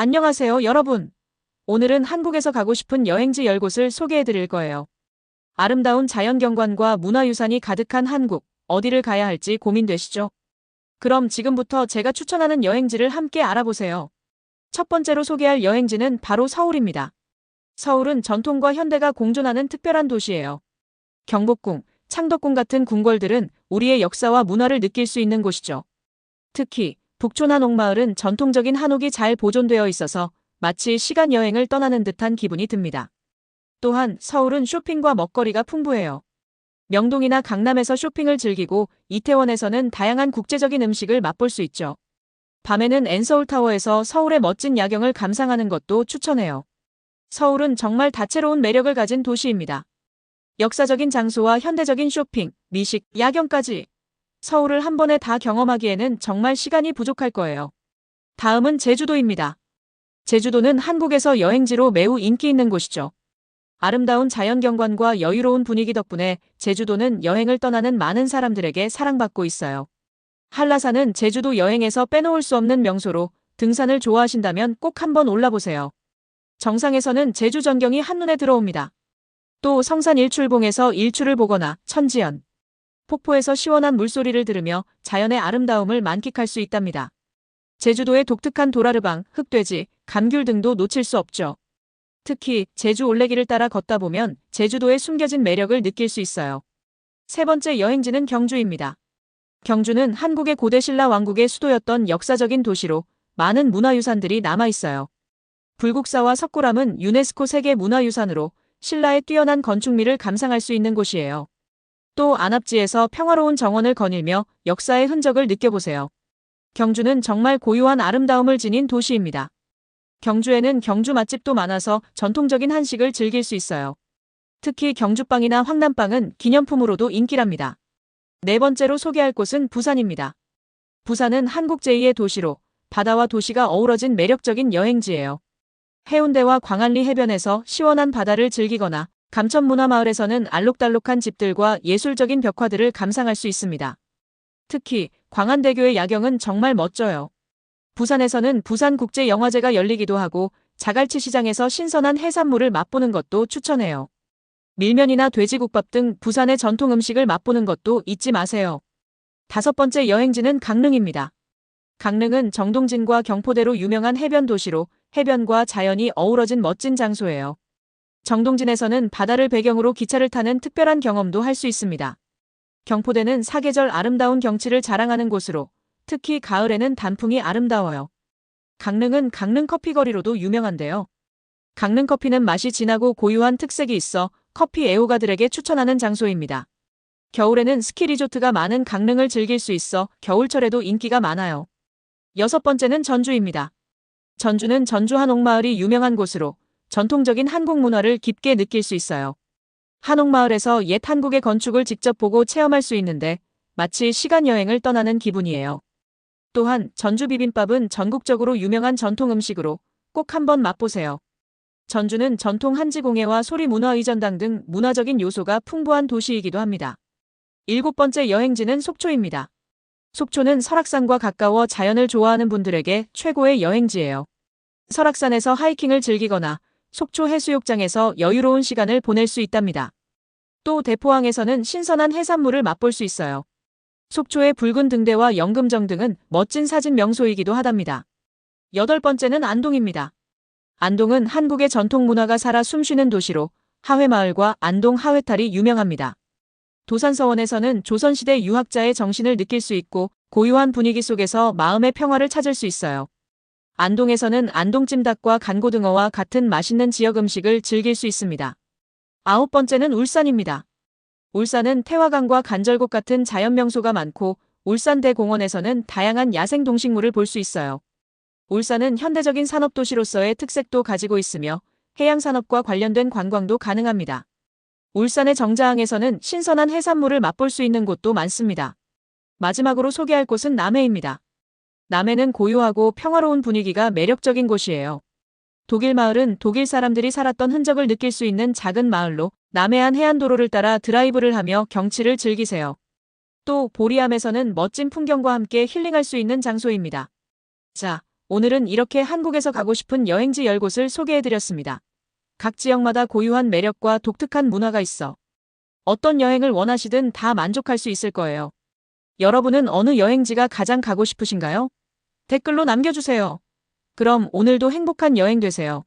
안녕하세요, 여러분. 오늘은 한국에서 가고 싶은 여행지 10곳을 소개해 드릴 거예요. 아름다운 자연경관과 문화유산이 가득한 한국, 어디를 가야 할지 고민되시죠? 그럼 지금부터 제가 추천하는 여행지를 함께 알아보세요. 첫 번째로 소개할 여행지는 바로 서울입니다. 서울은 전통과 현대가 공존하는 특별한 도시예요. 경복궁, 창덕궁 같은 궁궐들은 우리의 역사와 문화를 느낄 수 있는 곳이죠. 특히 북촌 한옥마을은 전통적인 한옥이 잘 보존되어 있어서 마치 시간 여행을 떠나는 듯한 기분이 듭니다. 또한 서울은 쇼핑과 먹거리가 풍부해요. 명동이나 강남에서 쇼핑을 즐기고 이태원에서는 다양한 국제적인 음식을 맛볼 수 있죠. 밤에는 엔서울타워에서 서울의 멋진 야경을 감상하는 것도 추천해요. 서울은 정말 다채로운 매력을 가진 도시입니다. 역사적인 장소와 현대적인 쇼핑, 미식, 야경까지 서울을 한 번에 다 경험하기에는 정말 시간이 부족할 거예요. 다음은 제주도입니다. 제주도는 한국에서 여행지로 매우 인기 있는 곳이죠. 아름다운 자연경관과 여유로운 분위기 덕분에 제주도는 여행을 떠나는 많은 사람들에게 사랑받고 있어요. 한라산은 제주도 여행에서 빼놓을 수 없는 명소로 등산을 좋아하신다면 꼭 한번 올라보세요. 정상에서는 제주 전경이 한눈에 들어옵니다. 또 성산 일출봉에서 일출을 보거나 천지연, 폭포에서 시원한 물소리를 들으며 자연의 아름다움을 만끽할 수 있답니다. 제주도의 독특한 도라르방, 흑돼지, 감귤 등도 놓칠 수 없죠. 특히 제주 올레길을 따라 걷다 보면 제주도의 숨겨진 매력을 느낄 수 있어요. 세 번째 여행지는 경주입니다. 경주는 한국의 고대 신라 왕국의 수도였던 역사적인 도시로 많은 문화유산들이 남아 있어요. 불국사와 석굴암은 유네스코 세계 문화유산으로 신라의 뛰어난 건축미를 감상할 수 있는 곳이에요. 또 안압지에서 평화로운 정원을 거닐며 역사의 흔적을 느껴보세요. 경주는 정말 고유한 아름다움을 지닌 도시입니다. 경주에는 경주 맛집도 많아서 전통적인 한식을 즐길 수 있어요. 특히 경주빵이나 황남빵은 기념품으로도 인기랍니다. 네 번째로 소개할 곳은 부산입니다. 부산은 한국 제2의 도시로 바다와 도시가 어우러진 매력적인 여행지예요. 해운대와 광안리 해변에서 시원한 바다를 즐기거나 감천 문화마을에서는 알록달록한 집들과 예술적인 벽화들을 감상할 수 있습니다. 특히 광안대교의 야경은 정말 멋져요. 부산에서는 부산국제영화제가 열리기도 하고 자갈치 시장에서 신선한 해산물을 맛보는 것도 추천해요. 밀면이나 돼지국밥 등 부산의 전통 음식을 맛보는 것도 잊지 마세요. 다섯 번째 여행지는 강릉입니다. 강릉은 정동진과 경포대로 유명한 해변 도시로 해변과 자연이 어우러진 멋진 장소예요. 정동진에서는 바다를 배경으로 기차를 타는 특별한 경험도 할 수 있습니다. 경포대는 사계절 아름다운 경치를 자랑하는 곳으로 특히 가을에는 단풍이 아름다워요. 강릉은 강릉 커피거리로도 유명한데요. 강릉 커피는 맛이 진하고 고유한 특색이 있어 커피 애호가들에게 추천하는 장소입니다. 겨울에는 스키 리조트가 많은 강릉을 즐길 수 있어 겨울철에도 인기가 많아요. 여섯 번째는 전주입니다. 전주는 전주 한옥마을이 유명한 곳으로 전통적인 한국 문화를 깊게 느낄 수 있어요. 한옥마을에서 옛 한국의 건축을 직접 보고 체험할 수 있는데 마치 시간 여행을 떠나는 기분이에요. 또한 전주 비빔밥은 전국적으로 유명한 전통 음식으로 꼭 한번 맛보세요. 전주는 전통 한지공예와 소리문화의전당 등 문화적인 요소가 풍부한 도시이기도 합니다. 일곱 번째 여행지는 속초입니다. 속초는 설악산과 가까워 자연을 좋아하는 분들에게 최고의 여행지예요. 설악산에서 하이킹을 즐기거나 속초 해수욕장에서 여유로운 시간을 보낼 수 있답니다. 또 대포항에서는 신선한 해산물을 맛볼 수 있어요. 속초의 붉은 등대와 연금정 등은 멋진 사진 명소이기도 하답니다. 여덟 번째는 안동입니다. 안동은 한국의 전통 문화가 살아 숨쉬는 도시로 하회마을과 안동 하회탈이 유명합니다. 도산서원에서는 조선시대 유학자의 정신을 느낄 수 있고 고요한 분위기 속에서 마음의 평화를 찾을 수 있어요. 안동에서는 안동찜닭과 간고등어와 같은 맛있는 지역 음식을 즐길 수 있습니다. 아홉 번째는 울산입니다. 울산은 태화강과 간절곶 같은 자연명소가 많고 울산대공원에서는 다양한 야생 동식물을 볼 수 있어요. 울산은 현대적인 산업도시로서의 특색도 가지고 있으며 해양산업과 관련된 관광도 가능합니다. 울산의 정자항에서는 신선한 해산물을 맛볼 수 있는 곳도 많습니다. 마지막으로 소개할 곳은 남해입니다. 남해는 고요하고 평화로운 분위기가 매력적인 곳이에요. 독일 마을은 독일 사람들이 살았던 흔적을 느낄 수 있는 작은 마을로 남해안 해안도로를 따라 드라이브를 하며 경치를 즐기세요. 또 보리암에서는 멋진 풍경과 함께 힐링할 수 있는 장소입니다. 자, 오늘은 이렇게 한국에서 가고 싶은 여행지 10곳을 소개해드렸습니다. 각 지역마다 고유한 매력과 독특한 문화가 있어 어떤 여행을 원하시든 다 만족할 수 있을 거예요. 여러분은 어느 여행지가 가장 가고 싶으신가요? 댓글로 남겨주세요. 그럼 오늘도 행복한 여행 되세요.